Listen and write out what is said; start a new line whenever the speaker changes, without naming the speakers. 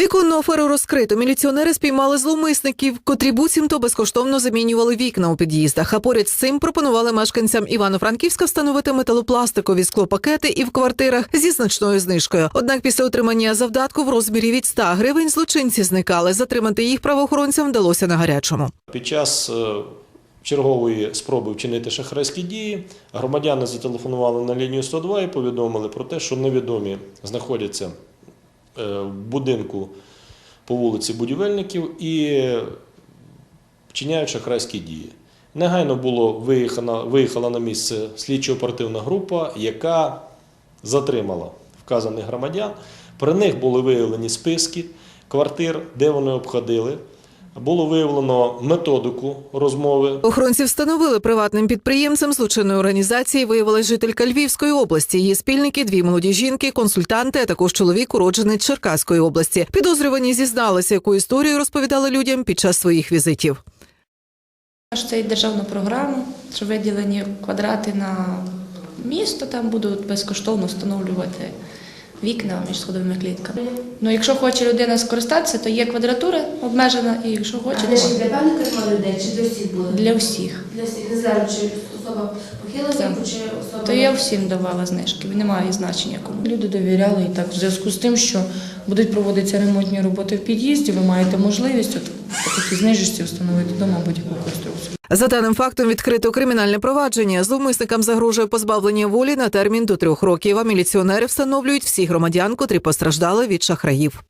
Віконну аферу розкрито. Міліціонери спіймали зловмисників, котрі буцімто безкоштовно замінювали вікна у під'їздах. А поряд з цим пропонували мешканцям Івано-Франківська встановити металопластикові склопакети і в квартирах зі значною знижкою. Однак після отримання завдатку в розмірі від 100 гривень злочинці зникали. Затримати їх правоохоронцям вдалося на гарячому.
Під час е, чергової спроби вчинити шахрайські дії громадяни зателефонували на лінію 102 і повідомили про те, що невідомі знаходяться в будинку по вулиці будівельників і вчиняють шахрайські дії. Негайно було виїхана, виїхала на місце слідчо-оперативна група, яка затримала вказаних громадян. При них були виявлені списки квартир, де вони обходили. Було виявлено методику розмови.
Охоронці встановили приватним підприємцем злочинної організації. Виявилась жителька Львівської області. Її спільники, дві молоді жінки, консультанти, а також чоловік, уродженець Черкаської області. Підозрювані зізналися, яку історію розповідали людям під час своїх візитів.
Що Це є державна програма, що виділені квадрати на місто, там будуть безкоштовно встановлювати вікна між сходовими клітками. Ну, якщо хоче людина скористатися, то є квадратура обмежена, і якщо хоче,
А
то
для певних категорій людей чи для всіх було?
для всіх.
Для всіх. Не знаю, чи особа похила віку, чи особа...
То я всім давала знижки, немає значення кому.
Люди довіряли і так в зв'язку з тим, що будуть проводитися ремонтні роботи в під'їзді, ви маєте можливість от по такій знижечці встановити вдома будь-яку конструкцію.
За даним фактом відкрито кримінальне провадження. Зловмисникам загрожує позбавлення волі на термін до трьох років. А міліціонери встановлюють всі громадян, котрі постраждали від шахраїв.